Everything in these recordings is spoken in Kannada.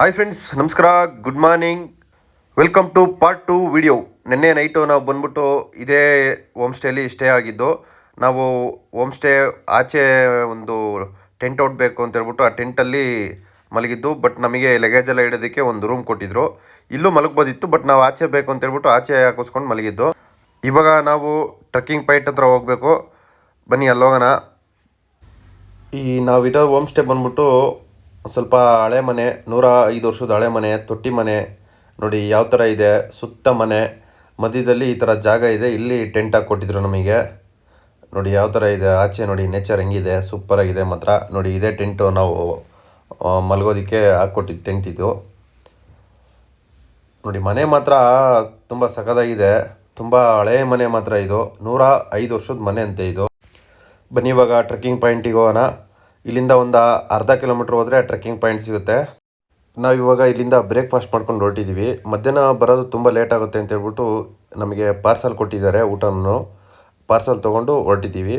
ಹಾಯ್ ಫ್ರೆಂಡ್ಸ್ ನಮಸ್ಕಾರ good morning welcome to part two video ನಿನ್ನೆ ನೈಟು ನಾವು ಬಂದ್ಬಿಟ್ಟು ಇದೇ ಹೋಮ್ ಸ್ಟೇಲಿ ಸ್ಟೇ ಆಗಿದ್ದು, ನಾವು ಹೋಮ್ ಸ್ಟೇ ಆಚೆ ಒಂದು ಟೆಂಟ್ ಔಟ್ ಬೇಕು ಅಂತ ಹೇಳ್ಬಿಟ್ಟು ಆ ಟೆಂಟಲ್ಲಿ ಮಲಗಿದ್ದು ಬಟ್ ನಮಗೆ ಲಗೇಜ್ ಎಲ್ಲ ಇಡೋದಕ್ಕೆ ಒಂದು ರೂಮ್ ಕೊಟ್ಟಿದ್ರು. ಇಲ್ಲೂ ಮಲಗ್ಬೋದಿತ್ತು ಬಟ್ ನಾವು ಆಚೆ ಬೇಕು ಅಂತ ಹೇಳ್ಬಿಟ್ಟು ಆಚೆ ಹಾಕಿಸ್ಕೊಂಡು ಮಲಗಿದ್ದು. ಇವಾಗ ನಾವು ಟ್ರಕ್ಕಿಂಗ್ ಪೈಟ್ ಹತ್ರ ಹೋಗಬೇಕು. ಬನ್ನಿ, ಅಲ್ಲೋಗೋಣ. ಈ ನಾವಿರೋ ಹೋಮ್ ಸ್ಟೇ ಬಂದ್ಬಿಟ್ಟು ಸ್ವಲ್ಪ ಹಳೆ ಮನೆ, ನೂರ ಐದು ವರ್ಷದ ಹಳೆ ಮನೆ, ತೊಟ್ಟಿ ಮನೆ, ನೋಡಿ ಯಾವ ಥರ ಇದೆ, ಸುತ್ತ ಮನೆ, ಮಧ್ಯದಲ್ಲಿ ಈ ಥರ ಜಾಗ ಇದೆ, ಇಲ್ಲಿ ಟೆಂಟ್ ಹಾಕಿ ಕೊಟ್ಟಿದ್ರು ನಮಗೆ. ನೋಡಿ ಯಾವ ಥರ ಇದೆ, ಆಚೆ ನೋಡಿ ನೇಚರ್ ಹೆಂಗಿದೆ ಸೂಪರಾಗಿದೆ ಮಾತ್ರ. ನೋಡಿ ಇದೇ ಟೆಂಟು ನಾವು ಮಲಗೋದಕ್ಕೆ ಹಾಕ್ಕೊಟ್ಟಿದ್ದು ಟೆಂಟ್ ಇದು. ನೋಡಿ ಮನೆ ಮಾತ್ರ ತುಂಬ ಸಖದಾಗಿದೆ ತುಂಬ ಹಳೆ ಮನೆ ಮಾತ್ರ ಇದು, ನೂರ ಐದು ವರ್ಷದ ಮನೆ ಅಂತೆ ಇದು. ಬನ್ನಿ ಇವಾಗ ಟ್ರೆಕ್ಕಿಂಗ್ ಪಾಯಿಂಟಿಗೆ ಹೋಗೋಣ. ಇಲ್ಲಿಂದ ಒಂದು ಅರ್ಧ ಕಿಲೋಮೀಟ್ರ್ ಹೋದರೆ ಟ್ರೆಕ್ಕಿಂಗ್ ಪಾಯಿಂಟ್ ಸಿಗುತ್ತೆ. ನಾವು ಇವಾಗ ಇಲ್ಲಿಂದ ಬ್ರೇಕ್ಫಾಸ್ಟ್ ಮಾಡ್ಕೊಂಡು ಹೊರಟಿದ್ದೀವಿ ಮಧ್ಯಾಹ್ನ ಬರೋದು ತುಂಬ ಲೇಟ್ ಆಗುತ್ತೆ ಅಂತ ಹೇಳ್ಬಿಟ್ಟು ನಮಗೆ ಪಾರ್ಸಲ್ ಕೊಟ್ಟಿದ್ದಾರೆ ಊಟವನ್ನು ಪಾರ್ಸಲ್ ತೊಗೊಂಡು ಹೊರಟಿದ್ದೀವಿ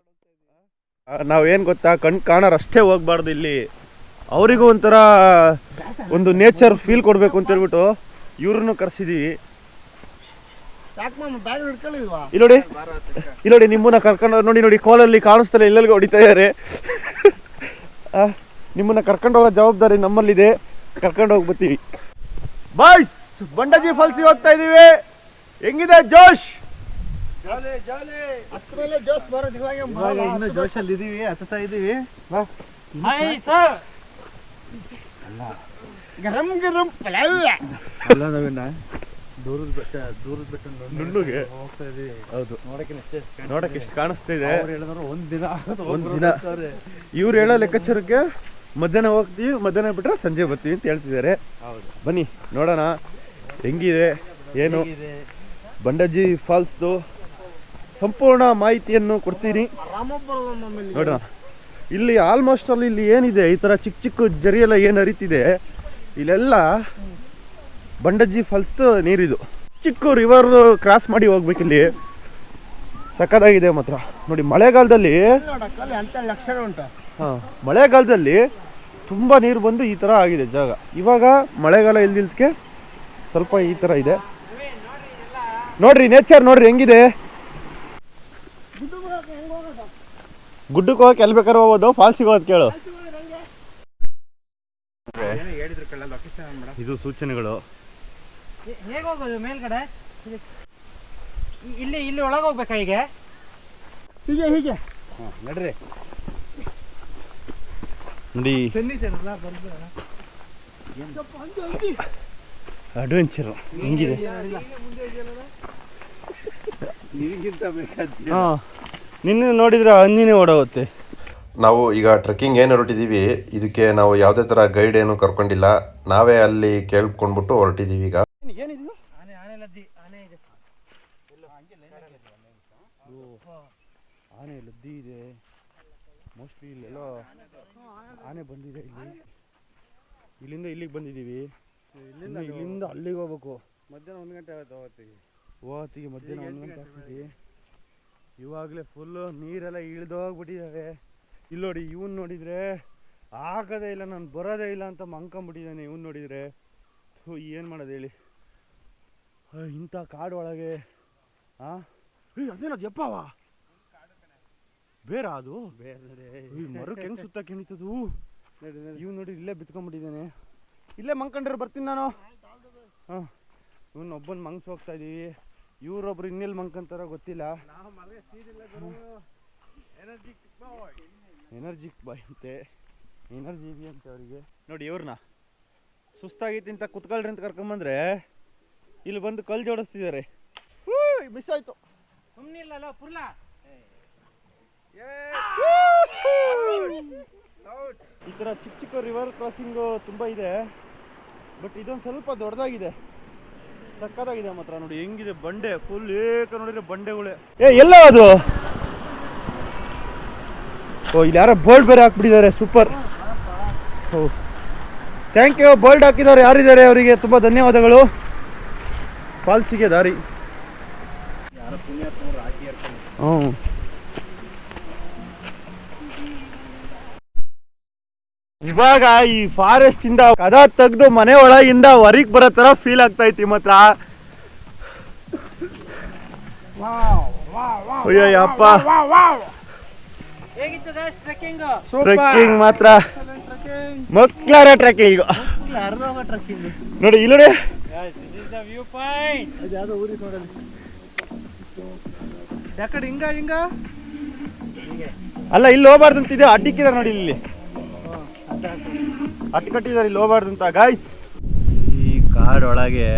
ನಾವೇನು ಗೊತ್ತಾ ಕಣ್ ಕಾಣೋರು ಅಷ್ಟೇ ಹೋಗ್ಬಾರ್ದು ಇಲ್ಲಿ. ಅವರಿಗೂ ಒಂಥರ ಒಂದು ನೇಚರ್ ಫೀಲ್ ಕೊಡಬೇಕು ಅಂತ ಹೇಳ್ಬಿಟ್ಟು ಇವ್ರನ್ನೂ ಕರೆಸಿದ್ದೀವಿ ಇಲ್ಲೋಡಿ ಇಲ್ಲೋಡಿ ನಿಮ್ಮನ್ನ ಕರ್ಕೊಂಡು ನೋಡಿ ನೋಡಿ ಕೋಲಲ್ಲಿ ಕಾಣಿಸ್ತಾರೆ ಎಲ್ಲರಿಗೂ ಹೊಡಿತಾ ಇದ್ದಾರೆ ನಿಮ್ಮನ್ನ ಕರ್ಕೊಂಡು ಹೋಗೋ ಜವಾಬ್ದಾರಿ ನಮ್ಮಲ್ಲಿದೆ. ಕರ್ಕೊಂಡು ಹೋಗಿ ಬರ್ತೀವಿ ಬಾಯ್ಸ್ ಬಂಡಜಿ ಫಾಲ್ಸಿಗೆ ಹೋಗ್ತಾ ಇದೀವಿ. ಹೆಂಗಿದೆ ಜೋಶ್? ಜೋಶ್ ಬರೋದು ಇವಾಗ ಜೋಶಲ್ಲಿ ಇದೀವಿ ಹತ್ತುತ್ತಾ ಇದೀವಿ. ಬಾ. ಗರಂ ಗರಂ ಅಲ್ಲ ನವೀನ ದೂರದ ಬೆಟ್ಟ ದೂರದ ಬೆಟ್ಟ ನುಣ್ಣಗೆ? ಹೋಗ್ತಾ ಇದೀವಿ. ಹೌದು. ನೋಡಕ್ಕೆ ಎಷ್ಟೇ ನೋಡಕ್ಕೆ ಎಷ್ಟು ಕಾಣಿಸ್ತಾ ಇದೆ. ಅವ್ರು ಹೇಳಿದ್ರು ಒಂದ್ ದಿನ ಒಂದ್ ದಿನ. ಇವ್ರು ಹೇಳೋ ಲೆಕ್ಕಾಚಾರಕ್ಕೆ ಮಧ್ಯಾಹ್ನ ಹೋಗ್ತೀವಿ ಮಧ್ಯಾಹ್ನ ಬಿಟ್ರೆ ಸಂಜೆ ಬರ್ತೀವಿ ಅಂತ ಹೇಳ್ತಿದ್ದಾರೆ. ಬನ್ನಿ ನೋಡೋಣ. ಹೆಂಗಿದೆ ಏನು? ಬಂಡಜಿ ಫಾಲ್ಸ್ದು ಸಂಪೂರ್ಣ ಮಾಹಿತಿಯನ್ನು ಕೊಡ್ತೀನಿ. ನೋಡೋಣ. ಇಲ್ಲಿ ಆಲ್ಮೋಸ್ಟ್ ಅಲ್ಲಿ ಇಲ್ಲಿ ಏನಿದೆ? ಈ ಥರ ಚಿಕ್ಕ ಚಿಕ್ಕ ಜರಿಯೆಲ್ಲ ಏನು ಹರಿತಿದೆ? ಇಲ್ಲೆಲ್ಲ ಬಂಡಜ್ಜಿ ಫಾಲ್ಸ್ದು ನೀರಿದು. ಚಿಕ್ಕ ರಿವರ್ ಕ್ರಾಸ್ ಮಾಡಿ ಹೋಗ್ಬೇಕು ಇಲ್ಲಿ ಸಖತ್ತಾಗಿದೆ ಮಾತ್ರ. ನೋಡಿ ಮಳೆಗಾಲದಲ್ಲಿ ಹಾಂ ಮಳೆಗಾಲದಲ್ಲಿ ತುಂಬ ನೀರು ಬಂದು ಈ ಥರ ಆಗಿದೆ ಜಾಗ. ಇವಾಗ ಮಳೆಗಾಲ ಇಲ್ದಿಲ್ದಕ್ಕೆ ಸ್ವಲ್ಪ ಈ ಥರ ಇದೆ. ನೋಡ್ರಿ ನೇಚರ್ ನೋಡ್ರಿ ಹೆಂಗಿದೆ? ಗುಡ್ಡಕ್ಕೆ ಹೋಗಕ್ಕೆ ಎಲ್ಲಿ ಬೇಕಾದ್ರೆ ಹೋಗೋದು ಫಾಲ್ಸಿಗೆ ಹೋಗೋದು ಕೇಳು. ಇದು ಸೂಚನೆಗಳು. ಹೇಗೆ ಹೋಗೋದು ಮೇಲ್ಗಡೆ? ಇಲ್ಲಿ ಇಲ್ಲಿ ಒಳಗೆ ಹೋಗ್ಬೇಕಾ ಹೀಗೆ? ಹೀಗೆ ಹೀಗೆ. ಹಾಂ ನಡ್ರಿ. ನೋಡಿ. ಅಡ್ವೆಂಚರು ಹೆಂಗಿದೆ? ಹಾಂ ನಿನ್ನೆ ನೋಡಿದ್ರೆ ಹಂದಿನೇ ಓಡೋಗುತ್ತೆ. ನಾವು ಈಗ ಟ್ರೆಕ್ಕಿಂಗ್ ಏನು ಹೊರಟಿದ್ದೀವಿ ಇದಕ್ಕೆ ನಾವು ಯಾವುದೇ ಥರ ಗೈಡ್ ಏನು ಕರ್ಕೊಂಡಿಲ್ಲ. ನಾವೇ ಅಲ್ಲಿ ಕೇಳ್ಕೊಂಡ್ಬಿಟ್ಟು ಹೊರಟಿದ್ದೀವಿ ಈಗ. ಏನಿದು? ಆನೆ ಆನೆ ಲದ್ದಿ ಆನೆ ಇದೆ. ಆನೆ ಲದ್ದಿ ಇದೆ. ಮೋಸ್ಟ್ಲಿ ಇಲ್ಲೆಲ್ಲೋ ಆನೆ ಬಂದಿದೆ ಇಲ್ಲಿ. ಇಲ್ಲಿಂದ ಇಲ್ಲಿಗೆ ಬಂದಿದ್ದೀವಿ. ಇಲ್ಲಿಂದ ಇಲ್ಲಿಂದ ಅಲ್ಲಿಗೆ ಹೋಗ್ಬೇಕು. ಮಧ್ಯಾಹ್ನ ಒಂದು ಗಂಟೆ ಆಗುತ್ತೆ ಅವತ್ತಿಗೆ ಓವತ್ತಿಗೆ ಮಧ್ಯಾಹ್ನ ಒಂದು ಗಂಟೆ ಆಗ್ತಿದ್ವಿ ಇವಾಗಲೇ ಫುಲ್ಲು ನೀರೆಲ್ಲ ಇಳಿದೋಗ್ಬಿಟ್ಟಿದ್ದಾವೆ ಇಲ್ಲಿ ನೋಡಿ ಇವನ್ ನೋಡಿದರೆ ಆಗೋದೇ ಇಲ್ಲ ನಾನು ಬರೋದೇ ಇಲ್ಲ ಅಂತ ಮಂಕೊಂಬಿಟ್ಟಿದ್ದಾನೆ ಇವನ್ ನೋಡಿದರೆ. ಥೂ ಏನು ಮಾಡೋದು ಹೇಳಿ? ಇಂಥ ಕಾಡು ಒಳಗೆ ಹಾಂ ಅದೇನದು ಎಪ್ಪವ ಬೇರ ಅದು? ಬೇರೆ ಮರಕ್ಕೆ ಹೆಂಗೆ ಸುತ್ತ ಕೆಣಿತದು? ಇವ್ ನೋಡಿ. ಇಲ್ಲೇ ಬಿತ್ಕೊಂಡ್ಬಿಟ್ಟಿದ್ದಾನೆ. ಇಲ್ಲೇ ಮಂಕಂಡ್ರೆ ಬರ್ತೀನಿ ನಾನು. ಹಾಂ. ಇವ್ನು ಒಬ್ಬನ ಮಂಗ್ಸ್ ಹೋಗ್ತಾ ಇದೀವಿ ಇವ್ರೊಬ್ರು ಇನ್ನೆಲ್ಲಿ ಮಂಕಂತಾರ ಗೊತ್ತಿಲ್ಲ. ನಾವು ಮಲ್ಗೆ ಸೀದಿಲ್ಲ ಗುರು. ಎನರ್ಜಿ ಬಾಯ್ ಎನರ್ಜಿ ಬಾಯ್ ಅಂತೆ. ಎನರ್ಜಿ ಇದೆಯಂತೆ ಅವರಿಗೆ. ನೋಡಿ ಇವ್ರನ್ನ ಸುಸ್ತಾಗಿತ್ತು ಅಂತ ಕುತ್ಕೊಳ್ರಿ ಅಂತ ಕರ್ಕೊಂಬಂದ್ರೆ ಇಲ್ಲಿ ಬಂದು ಕಲ್ ಜೋಡಿಸ್ತಿದ್ದಾರೆ. ಮಿಸ್ ಆಯ್ತು. ಸುಮ್ಮನಿಲ್ಲಲ್ಲ ಪುರ್ಲ. ಈ ಥರ ಚಿಕ್ಕ ಚಿಕ್ಕ ರಿವರ್ ಕ್ರಾಸಿಂಗು ತುಂಬ ಇದೆ. ಬಟ್ ಇದೊಂದು ಸ್ವಲ್ಪ ದೊಡ್ಡದಾಗಿದೆ. ಸಕ್ಕತ್ತಾಗಿದೆ ಮಾತ್ರ ನೋಡಿ. ಹೆಂಗಿದೆ ಬಂಡೆ ಫುಲ್ ಏಕ ನೋಡಿದ್ರೆ ಬಂಡೆಗಳೇ. ಏ ಎಲ್ಲ ಅದು. ಓ ಇಲ್ಲಿ ಯಾರೋ ಬೋಲ್ಡ್ ಬೇರೆ ಹಾಕ್ಬಿಟ್ಟಿದ್ದಾರೆ. Super O. Thank you bold ಹಾಕಿದ್ದಾರೆ ಯಾರಿದ್ದಾರೆ? ಅವರಿಗೆ ತುಂಬ ಧನ್ಯವಾದಗಳು. ಫಾಲ್ಸಿಗೆ ದಾರಿ. ಹ್ಞೂ. ಇವಾಗ ಈ ಫಾರೆಸ್ಟ್ ಇಂದ ಕದ ತೆಗ್ದು ಮನೆ ಒಳಗಿಂದ ಹೊರಗ್ ಬರೋ ತರ ಫೀಲ್ ಆಗ್ತಾ ಐತಿ ಮಾತ್ರ. ಅಯ್ಯೋ ಯಪ್ಪ ಹೇಗಿತ್ತು ಟ್ರೆಕ್ಕಿಂಗ್ ಟ್ರೆಕ್ಕಿಂಗ್ ಮಾತ್ರ. ಮಕ್ಕಳ ಟ್ರೆಕ್ಕಿಂಗ್ ನೋಡಿ ಇಲ್ಲಿ ವ್ಯೂ ಪಾಯಿಂಟ್. ಯಾಕಡೆ ಹಿಂಗ ಹಿಂಗ? ಅಲ್ಲ ಇಲ್ಲಿ ಹೋಗ್ಬಾರ್ದು ಅಂತಿದೆ ಅಡ್ಡಿಕ್ಕಿದ್ದಾರೆ ನೋಡಿ ಇಲ್ಲಿ. ಅಟ್ಟು ಕಟ್ಟಿದ್ದಾರೆ ಇಲ್ಲಿ ಹೋಗ್ಬಾರ್ದು ಅಂತ. ಗಾಯ್ಸ್ ಈ ಕಾಡೊಳಗೆ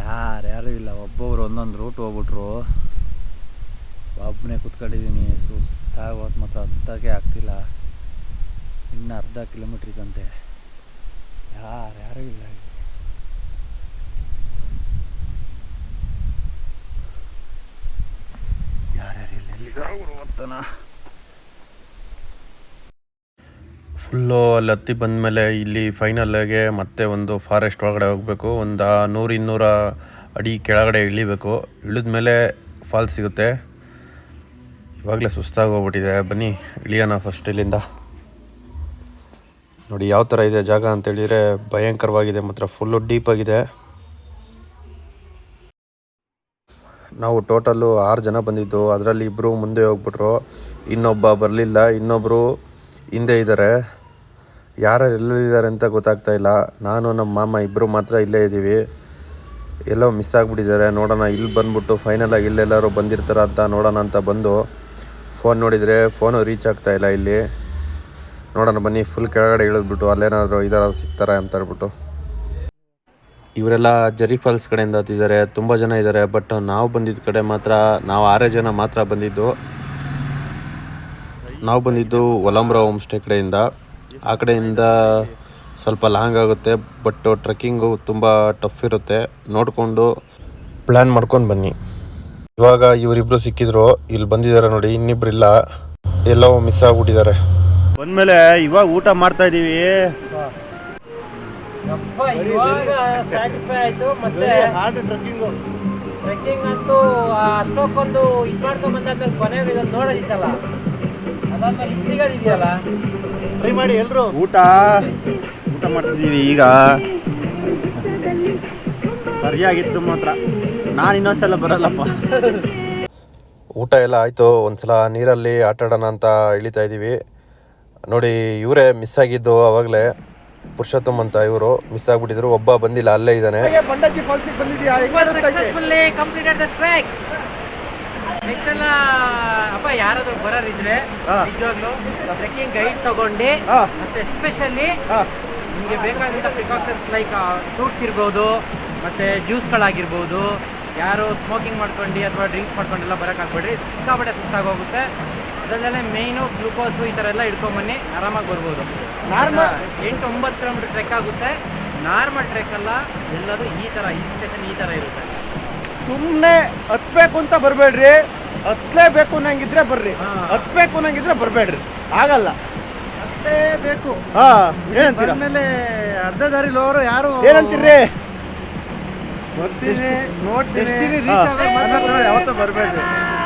ಯಾರ್ಯಾರು ಇಲ್ಲ. ಒಬ್ಬೊಬ್ರು ಒಂದೊಂದು ರೂಟ್ ಹೋಗ್ಬಿಟ್ರು. ಒಬ್ಬನೇ ಕೂತ್ಕೊಂಡಿದ್ದೀನಿ ಸುಸ್ತಾಗೋದು ಮಾತ್ರ ಹತ್ತಕ್ಕೆ ಆಗ್ತಿಲ್ಲ. ಇನ್ನು ಅರ್ಧ ಕಿಲೋಮೀಟ್ರ್ ಇದ್ದಂತೆ. ಯಾರ್ಯಾರು ಇಲ್ಲ. ಫುಲ್ಲು ಅಲ್ಲಿ ಹತ್ತಿ ಬಂದಮೇಲೆ ಇಲ್ಲಿ ಫೈನಲ್ಲಾಗೆ ಮತ್ತೆ ಒಂದು ಫಾರೆಸ್ಟ್ ಒಳಗಡೆ ಹೋಗಬೇಕು. ಒಂದು ನೂರು ಇನ್ನೂರ ಅಡಿ ಕೆಳಗಡೆ ಇಳಿಬೇಕು. ಇಳಿದ್ಮೇಲೆ ಫಾಲ್ ಸಿಗುತ್ತೆ. ಇವಾಗಲೇ ಸುಸ್ತಾಗಿ ಹೋಗ್ಬಿಟ್ಟಿದೆ. ಬನ್ನಿ, ಇಳಿಯೋಣ ಫಸ್ಟ್ ಇಲ್ಲಿಂದ. ನೋಡಿ, ಯಾವ ಥರ ಇದೆ ಜಾಗ ಅಂತೇಳಿದರೆ ಭಯಂಕರವಾಗಿದೆ ಮಾತ್ರ. ಫುಲ್ಲು ಡೀಪಾಗಿದೆ ನಾವು ಟೋಟಲ್ಲು ಆರು ಜನ ಬಂದಿದ್ದು, ಅದರಲ್ಲಿ ಇಬ್ಬರು ಮುಂದೆ ಹೋಗ್ಬಿಟ್ರು. ಇನ್ನೊಬ್ಬ ಬರಲಿಲ್ಲ ಇನ್ನೊಬ್ಬರು ಹಿಂದೆ ಇದ್ದಾರೆ ಯಾರು ಎಲ್ಲಿದ್ದಾರೆ ಅಂತ ಗೊತ್ತಾಗ್ತಾ ಇಲ್ಲ. ನಾನು, ನಮ್ಮ ಮಾಮ ಇಬ್ಬರು ಮಾತ್ರ ಇಲ್ಲೇ ಇದ್ದೀವಿ. ಎಲ್ಲೋ ಮಿಸ್ ಆಗಿಬಿಟ್ಟಿದ್ದಾರೆ. ನೋಡೋಣ, ಇಲ್ಲಿ ಬಂದ್ಬಿಟ್ಟು ಫೈನಲಾಗಿ ಇಲ್ಲೆಲ್ಲರೂ ಬಂದಿರ್ತಾರ ಅಂತ ನೋಡೋಣ ಅಂತ ಬಂದು ಫೋನ್ ನೋಡಿದರೆ ಫೋನು ರೀಚ್ ಆಗ್ತಾ ಇಲ್ಲ ಇಲ್ಲಿ. ನೋಡೋಣ ಬನ್ನಿ ಫುಲ್ ಕೆಳಗಡೆ ಇಳಿದ್ಬಿಟ್ಟು ಅಲ್ಲೇನಾದರೂ ಇದಾರ ಸಿಗ್ತಾರೆ ಅಂತ ಹೇಳ್ಬಿಟ್ಟು. ಇವರೆಲ್ಲ ಜರಿ ಫಾಲ್ಸ್ ಕಡೆಯಿಂದ ಹತ್ತಿದ್ದಾರೆ, ತುಂಬ ಜನ ಇದ್ದಾರೆ ಬಟ್ ನಾವು ಬಂದಿದ್ದ ಕಡೆ ಮಾತ್ರ, ನಾವು ಆರೇ ಜನ ಮಾತ್ರ ಬಂದಿದ್ದು. ನಾವು ಬಂದಿದ್ದು ಒಲಂಬ್ರ ಹೋಮ್ ಸ್ಟೇ ಕಡೆಯಿಂದ. ಆ ಕಡೆಯಿಂದ ಸ್ವಲ್ಪ ಲಾಂಗ್ ಆಗುತ್ತೆ ಬಟ್ ಟ್ರೆಕ್ಕಿಂಗು ತುಂಬ ಟಫ್ ಇರುತ್ತೆ. ನೋಡಿಕೊಂಡು ಪ್ಲ್ಯಾನ್ ಮಾಡ್ಕೊಂಡು ಬನ್ನಿ. ಇವಾಗ ಇವರಿಬ್ಬರು ಸಿಕ್ಕಿದ್ರು, ಇಲ್ಲಿ ಬಂದಿದ್ದಾರೆ ನೋಡಿ, ಇನ್ನಿಬ್ರು ಇಲ್ಲ. ಎಲ್ಲೋ ಮಿಸ್ ಆಗ್ಬಿಟ್ಟಿದ್ದಾರೆ. ಬಂದಮೇಲೆ ಇವಾಗ ಊಟ ಮಾಡ್ತಾ ಅಪ್ಪ ಇವಾಗ ಸ್ಯಾಟಿಸ್ಫೈ ಆಯ್ತು ಮತ್ತೆ ಟ್ರೆಕ್ಕಿಂಗ್ ಅಂತೂ ಅಷ್ಟೊಕ್ಕೊಂದು ಇದು ಮಾಡ್ಕೊಂಡ್ ಬಂದಾದ್ಮೇಲೆ ಕೊನೆಗೆ ಇದನ್ನ ನೋಡೋದಿತ್ತಲ್ಲ ಅದಾದ್ಮೇಲೆ ಇದು ಸಿಗೋದಿದೆಯಲ್ಲ ಟ್ರೈ ಮಾಡಿ ಎಲ್ರು. ಊಟ. ಊಟ ಮಾಡ್ತಿದೀವಿ ಈಗ. ಸರಿಯಾಗಿತ್ತು ಮಾತ್ರ. ನಾನು ಇನ್ನೊಂದ್ಸಲ ಬರಲ್ಲಪ್ಪ. ಊಟ ಎಲ್ಲ ಆಯಿತು. ಒಂದ್ಸಲ ನೀರಲ್ಲಿ ಆಟಾಡೋಣ ಅಂತ ಇಳಿತಾ ಇದ್ದೀವಿ ನೋಡಿ ಇವರೇ ಮಿಸ್ ಆಗಿದ್ದು ಅವಾಗಲೇ. ಪುರುಷೋತ್ತಮ್ ಅಂತ ಇವರು ಮಿಸ್ ಆಗ್ಬಿಟ್ಟಿದ್ರು. ಒಬ್ಬ ಬಂದಿಲ್ಲ ಅಲ್ಲೇ ಇದ್ದಾನೆ. ಅಪ್ಪ ಯಾರಾದ್ರೂ ಬರೋರಿದ್ರೆ. ನಿಜವಾಗ್ಲೂ ಟ್ರೆಕ್ಕಿಂಗ್ ಗೈಡ್ ತಗೊಂಡು ಮತ್ತೆ ಎಸ್ಪೆಷಲಿ ನಿಮಗೆ ಬೇಕಾದಂಥ ಪ್ರಿಕಾಷನ್ಸ್ ಲೈಕ್ ಫ್ರೂಟ್ಸ್ ಇರ್ಬೋದು ಮತ್ತೆ ಜ್ಯೂಸ್ಗಳಾಗಿರ್ಬೋದು ಯಾರು ಸ್ಮೋಕಿಂಗ್ ಮಾಡ್ಕೊಂಡು ಅಥವಾ ಡ್ರಿಂಕ್ಸ್ ಮಾಡ್ಕೊಂಡೆಲ್ಲ ಬರೋಕ್ಕಾಗ್ಬೇಡ್ರಿ. ಸಿಕ್ಕಾಪಟ್ಟೆ ಸುಸ್ತಾಗೋಗುತ್ತೆ. ಅದಲ್ಲದೆ ಮೇಯ್ನು ಗ್ಲೂಕೋಸು ಈ ಥರ ಎಲ್ಲ ಇಟ್ಕೊಂಬನ್ನಿ ಆರಾಮಾಗಿ ಬರ್ಬೋದು. ನಾರ್ಮಲ್ ಎಂಟು ಒಂಬತ್ತು ಕಿಲೋಮೀಟರ್ ಟ್ರೆಕ್ ಆಗುತ್ತೆ. ನಾರ್ಮಲ್ ಟ್ರೆಕ್ ಅಲ್ಲ ಎಲ್ಲದು ಈ ಥರ ಈ ಸ್ಟೇಷನ್ ಈ ಥರ ಇರುತ್ತೆ. ಸುಮ್ಮನೆ ಹತ್ಬೇಕು ಅಂತ ಬರಬೇಡ್ರಿ. ಹತ್ಲೇಬೇಕು ಅನ್ನಂಗಿದ್ರೆ ಬರ್ರಿ. ಹಾ. ಹತ್ಬೇಕು ಅನ್ನಂಗಿದ್ರೆ ಬರಬೇಡ್ರಿ. ಆಗಲ್ಲ. ಅಷ್ಟೇ ಬೇಕು ಹಾ ಏನಂತೀರಾ? ಆಮೇಲೆ ಅರ್ಧ ದಾರಿ ಲೋರು ಯಾರು ಏನಂತೀರಿ? ಬರ್ತೀನಿ ನೋಡ್ತೀನಿ. ಹತ್ರ ಯಾವತ್ತೂ ಬರ್ಬೇಡ್ರಿ.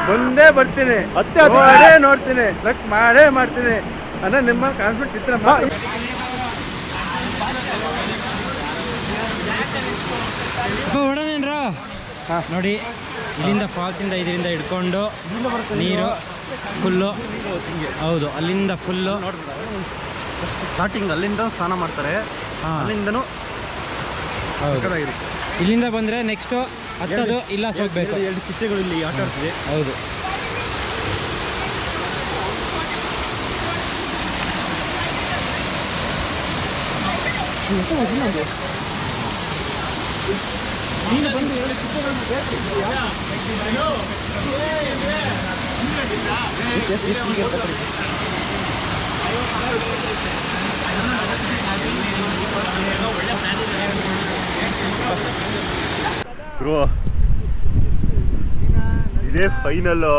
ಬಂದೇ ಬರ್ತೀನಿ. ಮಾಡೇ ನೋಡ್ತೀನಿ. ಲಕ್ ಮಾಡೇ ಮಾಡ್ತೀನಿ. ಅನ್ನೋ ನಿಮ್ಮ ಕಾನ್ಫಿಡೆನ್ಸ್ ಹೊಡೋದೇನ್ರ ನೋಡಿ ಇಲ್ಲಿಂದ ಫಾಲ್ಸಿಂದ ಇದರಿಂದ ಹಿಡ್ಕೊಂಡು ನೀರು ಫುಲ್ಲು. ಹೌದು ಅಲ್ಲಿಂದ ಫುಲ್ಲು. ಸ್ಟಾರ್ಟಿಂಗ್ ಅಲ್ಲಿಂದ ಸ್ನಾನ ಮಾಡ್ತಾರೆ. ಹಾಂ. ಅಲ್ಲಿಂದನೂ ಹೌದು. ಇಲ್ಲಿಂದ ಬಂದರೆ ನೆಕ್ಸ್ಟು ಹತ್ತದು ಇಲ್ಲ ಸೋಗ್ಬೇಕು ಎರಡು ಚಿಟ್ಟೆಗಳು ಇಲ್ಲಿ ಆಟ ಆಡ್ತಿದೆ. ಹೌದು. ಬ್ರೋ ಇದೇ ಫೈನಲ್ಲು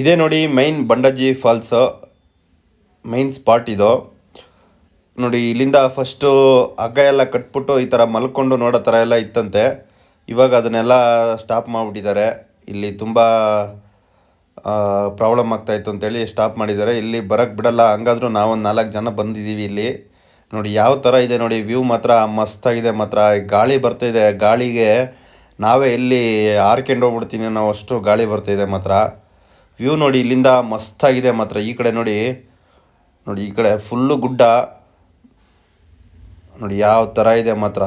ಇದೇ ನೋಡಿ main Bandajji falls main spot ಇದು. ನೋಡಿ ಇಲ್ಲಿಂದ ಫಸ್ಟು ಹಗ್ಗ ಎಲ್ಲ ಕಟ್ಬಿಟ್ಟು ಈ ಥರ ಮಲ್ಕೊಂಡು ನೋಡೋ ಥರ ಎಲ್ಲ ಇತ್ತಂತೆ. ಇವಾಗ ಅದನ್ನೆಲ್ಲ ಸ್ಟಾಪ್ ಮಾಡಿಬಿಟ್ಟಿದ್ದಾರೆ. ಇಲ್ಲಿ ತುಂಬ ಪ್ರಾಬ್ಲಮ್ ಆಗ್ತಾಯಿತ್ತು ಅಂತೇಳಿ ಸ್ಟಾಪ್ ಮಾಡಿದ್ದಾರೆ. ಇಲ್ಲಿ ಬರೋಕ್ಕೆ ಬಿಡಲ್ಲ. ಹಂಗಾದ್ರೂ ನಾವೊಂದು ನಾಲ್ಕು ಜನ ಬಂದಿದ್ದೀವಿ ಇಲ್ಲಿ. ನೋಡಿ, ಯಾವ ಥರ ಇದೆ ನೋಡಿ ವ್ಯೂ ಮಾತ್ರ ಮಸ್ತಾಗಿದೆ ಮಾತ್ರ ಗಾಳಿ ಬರ್ತಿದೆ ಗಾಳಿಗೆ ನಾವೇ ಇಲ್ಲಿ ಹಾರ್ಕೊಂಡು ಹೋಗ್ಬಿಡ್ತೀನಿ ಅನ್ನೋ ಅಷ್ಟು ಗಾಳಿ ಬರ್ತಿದೆ ಮಾತ್ರ. ವ್ಯೂ ನೋಡಿ, ಇಲ್ಲಿಂದ ಮಸ್ತಾಗಿದೆ ಮಾತ್ರ. ಈ ಕಡೆ ನೋಡಿ ನೋಡಿ, ಈ ಕಡೆ ಫುಲ್ಲು ಗುಡ್ಡ. ನೋಡಿ, ಯಾವ ಥರ ಇದೆ ಮಾತ್ರ.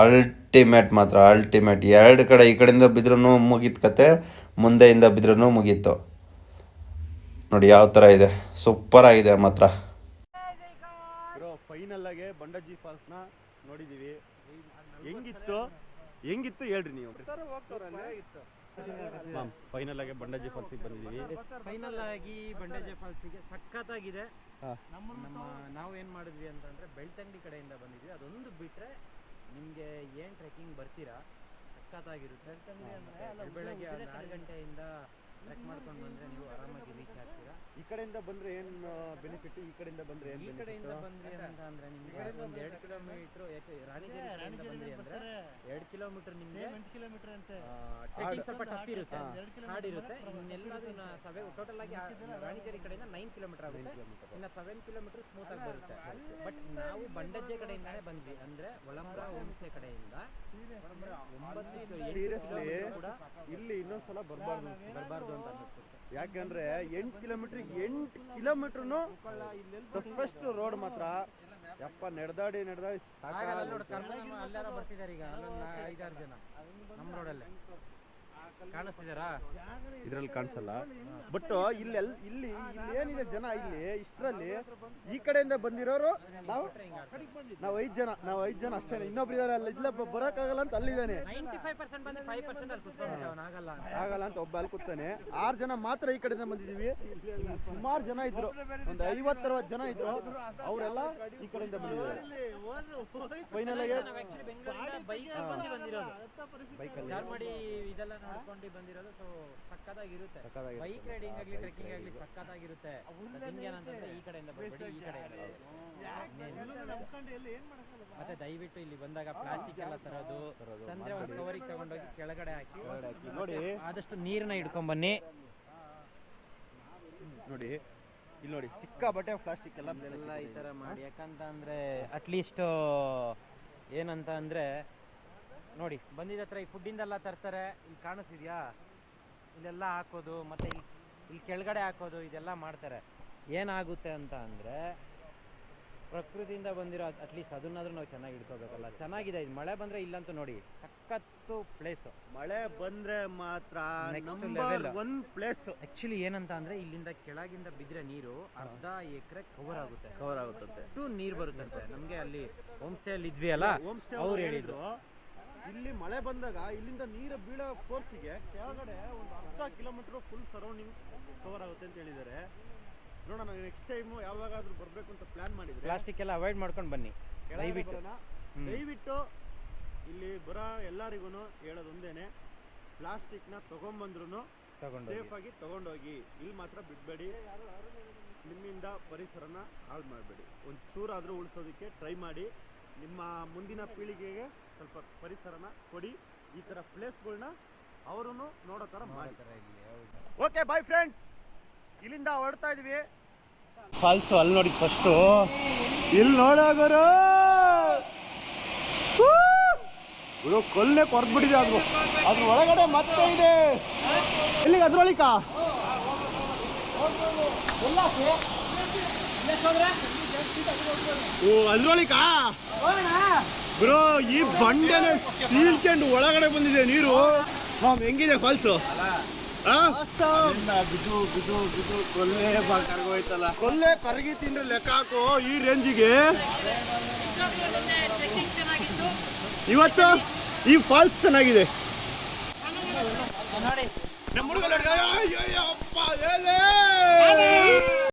ಅಲ್ಟಿಮೇಟ್ ಮಾತ್ರ ಅಲ್ಟಿಮೇಟ್ ಎರಡು ಕಡೆ ಈ ಕಡೆಯಿಂದ ಬಿದ್ರೂ ಮುಗೀತು ಕತೆ, ಮುಂದೆಯಿಂದ ಬಿದ್ರೂ ಮುಗೀತು. ನೋಡಿ, ಯಾವ ಥರ ಇದೆ. ಸೂಪರಾಗಿದೆ ಮಾತ್ರ. ಬಂಡಜ್ಜಿ ಫಾಲ್ಸ್ನ ನೋಡಿದೀವಿ. ಹೆಂಗಿತ್ತು? ಹೆಂಗಿತ್ತು ಹೇಳ್ರಿ ನೀವು? ಫೈನಲ್ ಆಗಿ ಬಂಡಾಜಿ ಫಾಲ್ಸಿಗೆ ಬಂದಿದ್ದೀವಿ ಫೈನಲ್ ಆಗಿ ಬಂಡಾಜಿ ಫಾಲ್ಸಿಗೆ ಸಖತ್ತಾಗಿದೆ. ನಮ್ಮ ನಾವು ಏನು ಮಾಡಿದ್ವಿ ಅಂತಂದ್ರೆ ಬೆಳ್ತಂಗಡಿ ಕಡೆಯಿಂದ ಬಂದಿದ್ವಿ. ಅದೊಂದು ಬಿಟ್ರೆ ನಿಮಗೆ ಏನು ಟ್ರೆಕ್ಕಿಂಗ್ ಬರ್ತೀರಾ? ಸಖತ್ತಾಗಿರುತ್ತೆ. ಬೆಳಗ್ಗೆ ಆರು ಗಂಟೆಯಿಂದ ಟ್ರೆಕ್ ಮಾಡ್ಕೊಂಡು ಬಂದ್ರೆ ನೀವು ಆರಾಮಾಗಿ ರೀಚ್ ಆಗ್ತೀರಾ? ಈ ಕಡೆಯಿಂದ ಬಂದ್ರೆ ಏನ್ ಬೆನಿಫಿಟ್ ಈ ಕಡೆಯಿಂದ ಬಂದ್ರೆ ಏನ್ ಈ ಕಡೆಯಿಂದ ಬಂದ್ರಿ ಅಂತ ಅಂದ್ರೆ ನಿಮ್ಗೆ ಒಂದು ಎರಡು ಕಿಲೋಮೀಟರ್ ಯಾಕೆ ರಾಣಿಜೇರಿ ಕಡೆಯಿಂದ ಬಂದ್ರಿ ಅಂದ್ರೆ ಎರಡು ಕಿಲೋಮೀಟರ್ ನಿಮ್ಗೆ? ಕಿಲೋಮೀಟರ್ ಅಂತೆ. ಟ್ರೆಕ್ಕಿಂಗ್ ಸ್ವಲ್ಪ ಟಫ್ ಇರುತ್ತೆ. ಹಾರ್ಡ್ ಇರುತ್ತೆ ಇನ್ನೆಲ್ಲದು ಸವೆ ಟೋಟಲ್ ಆಗಿ ಆ ರಾಣಿಜೇರಿ ಕಡೆಯಿಂದ ನೈನ್ ಕಿಲೋಮೀಟರ್ ಆಗುತ್ತೆ. ಇನ್ನು ಸೆವೆನ್ ಕಿಲೋಮೀಟರ್ ಸ್ಮೂತ್ ಆಗಿ ಬರುತ್ತೆ. ಬಟ್ ನಾವು ಬಂಡಜ್ಜೆ ಕಡೆಯಿಂದಾನೇ ಬಂದ್ವಿ. ಅಂದ್ರೆ ಒಳಂಬರ ಹೋಮ್ ಸ್ಟೇ ಕಡೆಯಿಂದ ಒಂಬತ್ತು ಎಂಟು ಇಲ್ಲಿ ಇನ್ನೊಂದ್ಸಲ ಬರಬಾರ್ದು. ಬರಬಾರ್ದು. ಅಂತ ಅನ್ನಿಸ್ತು ಯಾಕಂದ್ರೆ ಎಂಟು ಕಿಲೋಮೀಟರ್ ಎಂಟು ಕಿಲೋಮೀಟರ್ನು ಫಸ್ಟ್ ರೋಡ್ ಮಾತ್ರ. ಯಪ್ಪ, ನಡೆದಾಡಿ ನಡೆದಾಡಿ ಸಾಕಾಗಲ್ಲ. ಅಲ್ಲಾರ ಬರ್ತಿದ್ದಾರೆ ಈಗ ಐದಾರು ಜನ, ನಮ್ಮ ರೋಡಲ್ಲೇ ಕಾಣಿಸ್ತಿದಾರಾ? ಇದ್ರಲ್ಲಿ ಕಾಣಿಸಲ್ಲ. ಬಟ್ ಇಲ್ಲಿ ಇಲ್ಲಿ ಇಲ್ಲಿ ಏನಿದೆ ಜನ ಇಲ್ಲಿ ಇಷ್ಟರಲ್ಲಿ ಈ ಕಡೆಯಿಂದ ಬಂದಿರೋರು ನಾವು ನಾವು ಐದ್ ಜನ ನಾವು ಐದ್ ಜನ ಅಷ್ಟೇ. ಇನ್ನೊಬ್ರು ಇದಾರೆ ಅಲ್ಲಿ ಇಲ್ಲ ಬರೋಕ್ಕಾಗಲ್ಲ ಅಂತ ಅಲ್ಲಿದ್ದಾನೆ. ಆಗಲ್ಲ ಅಂತ. ಒಬ್ಬ ಅಲ್ಲಿ ಕೂತಾನೆ ಆರು ಜನ ಮಾತ್ರ ಈ ಕಡೆಯಿಂದ ಬಂದಿದೀವಿ. ಸುಮಾರು ಜನ ಇದ್ರು. ಒಂದು ಐವತ್ತರವತ್ತು ಜನ ಇದ್ರು. ಅವರೆಲ್ಲ ಈ ಕಡೆಯಿಂದ ಬಂದಿದ್ದಾರೆ. ಫೈನಲ್ ಆಗಿ ನಾವು ಬಂದು ಬಂದಿರೋದು ಸೊ ಸಕ್ಕತ್ತಾಗಿರುತ್ತೆ ಬೈಕ್ ರೈಡಿಂಗ್ ಆಗ್ಲಿ ಟ್ರೆಕ್ಕಿಂಗ್ ಆಗ್ಲಿ ಸಕ್ಕತ್ತಾಗಿರುತ್ತೆ ಈ ಕಡೆಯಿಂದ ಬರ್ಬೇಡಿ ಈ ಕಡೆಯಿಂದ ಬರ್ಬೇಡಿ. ಮತ್ತೆ ದಯವಿಟ್ಟು ಇಲ್ಲಿ ಬಂದಾಗ ಪ್ಲಾಸ್ಟಿಕ್ ಎಲ್ಲ ತರೋದು ತಂದ್ರೆ ಒಂದು ಕವರಿಗೆ ತಗೊಂಡೋಗಿ ಕೆಳಗಡೆ ಹಾಕಿ. ನೋಡಿ. ಆದಷ್ಟು ನೀರನ್ನ ಹಿಡ್ಕೊಂಡ್ ಬನ್ನಿ ನೋಡಿ. ಇಲ್ಲಿ ನೋಡಿ ಸಿಕ್ಕಾಪಟ್ಟೆ ಪ್ಲಾಸ್ಟಿಕ್ ಎಲ್ಲ ಎಲ್ಲ ಈ ತರ ಮಾಡಿ. ಯಾಕಂತ ಅಂದ್ರೆ ಅಟ್ಲೀಸ್ಟ್ ಏನಂತ ಅಂದ್ರೆ ನೋಡಿ ಬಂದಿದ ಹತ್ರ ಈ ಫುಡ್ಡಿಂದೆಲ್ಲ ತರ್ತಾರೆ. ಇಲ್ಲಿ ಕಾಣಿಸ್ತಿದ್ಯಾ? ಇಲ್ಲೆಲ್ಲ ಹಾಕೋದು ಮತ್ತೆ ಇಲ್ಲಿ ಇಲ್ಲಿ ಕೆಳಗಡೆ ಹಾಕೋದು ಇದೆಲ್ಲ ಮಾಡ್ತಾರೆ. ಏನಾಗುತ್ತೆ ಅಂತ ಅಂದರೆ ಪ್ರಕೃತಿಯಿಂದ ಬಂದಿರೋ ಅಟ್ಲೀಸ್ಟ್ ಅದನ್ನಾದ್ರೂ ನಾವು ಚೆನ್ನಾಗಿ ಇಟ್ಕೋಬೇಕಲ್ಲ ಚೆನ್ನಾಗಿದೆ ಇದು ಮಳೆ ಬಂದ್ರೆ ಇಲ್ಲಂತೂ ನೋಡಿ ಸಖತ್ತು ಪ್ಲೇಸು ಮಳೆ ಬಂದ್ರೆ ಮಾತ್ರ. ಒನ್ ಪ್ಲೇಸ್ ಆ್ಯಕ್ಚುಲಿ ಏನಂತ ಅಂದ್ರೆ ಇಲ್ಲಿಂದ ಕೆಳಗಿಂದ ಬಿದ್ರೆ ನೀರು ಅರ್ಧ ಎಕರೆ ಕವರ್ ಆಗುತ್ತೆ. ಕವರ್ ಆಗುತ್ತೆ ನೀರು ಬರುತ್ತಂತೆ. ನಮಗೆ ಅಲ್ಲಿ ಹೋಮ್ ಸ್ಟೇ ಅಲ್ಲಿ ಇದ್ವಿ ಅಲ್ಲ ಹೋಮ್ ಸ್ಟೇ ಅವ್ರು ಹೇಳಿದ್ರು. ಇಲ್ಲಿ ಮಳೆ ಬಂದಾಗ ಇಲ್ಲಿಂದ ನೀರು ಬೀಳೋ ಫೋರ್ಸಿಗೆ ಕೆಳಗಡೆ ಒಂದು ಅರ್ಧ ಕಿಲೋಮೀಟರ್ ಫುಲ್ ಸರೌಂಡಿಂಗ್ ಕವರ್ ಆಗುತ್ತೆ ಅಂತ ಹೇಳಿದ್ದಾರೆ. ನೋಡೋಣ ನೆಕ್ಸ್ಟ್ ಟೈಮ್ ಯಾವಾಗಾದ್ರೂ ಬರಬೇಕು ಅಂತ ಪ್ಲಾನ್ ಮಾಡಿದ್ರೆ ಪ್ಲಾಸ್ಟಿಕ್ ಎಲ್ಲ ಅವಾಯ್ಡ್ ಮಾಡ್ಕೊಂಡು ಬನ್ನಿ. ದಯವಿಟ್ಟು. ದಯವಿಟ್ಟು ಇಲ್ಲಿ ಬರೋ ಎಲ್ಲರಿಗೂ ಹೇಳೋದೊಂದೇನೆ ಪ್ಲಾಸ್ಟಿಕ್ನ ತಗೊಂಬಂದ್ರು ತಗೊಂಡು ಸೇಫ್ ಆಗಿ ತಗೊಂಡೋಗಿ. ಇಲ್ಲಿ ಮಾತ್ರ ಬಿಡಬೇಡಿ. ನಿಮ್ಮಿಂದ ಪರಿಸರನ ಹಾಳು ಮಾಡಬೇಡಿ. ಒಂದು ಚೂರಾದರೂ ಉಳಿಸೋದಕ್ಕೆ ಟ್ರೈ ಮಾಡಿ. ನಿಮ್ಮ ಮುಂದಿನ ಪೀಳಿಗೆಗೆ ಸ್ವಲ್ಪ ಪರಿಸರನ ಕೊಡಿ. ಈ ಥರ ಪ್ಲೇಸ್ಗಳನ್ನ ಅವರು ನೋಡೋ ಥರ ಮಾಡಿ. ಓಕೆ ಬಾಯ್ ಫ್ರೆಂಡ್ಸ್ ಇಲ್ಲಿಂದ ಹೊರಡ್ತಾ ಇದೀವಿ ಫಾಲ್ಸು ಅಲ್ಲಿ ನೋಡಿ ಫಸ್ಟು ಇಲ್ಲಿ ನೋಡೋಗರು ಗುರು. ಕೊಲ್ಲೆ ಕೊರ್ದ್ಬಿಟ್ಟಿದೆ ಅದು. ಅದ್ರ ಒಳಗಡೆ ಮತ್ತೆ ಇದೆ. ಎಲ್ಲಿಗೆ ಅದ್ರೊಳಿಕ ಓ ಅದ್ರೊಳಿಕ ಬ್ರೋ, ಈ ಬಂಡೆನ ಸೀಲ್ಕೊಂಡು ಒಳಗಡೆ ಬಂದಿದೆ ನೀರು. ಮಾಮ್ ಹೆಂಗಿದೆ ಫಾಲ್ಸು ಕೊಲ್ಲೆ ಕರಗಿ ತಿಂದ್ರೆ ಲೆಕ್ಕ ಹಾಕು ಈ ರೇಂಜಿಗೆ ಇವತ್ತು ಈ ಫಾಲ್ಸ್ ಚೆನ್ನಾಗಿದೆ. ನಮ್ಮ ಹುಡುಗ!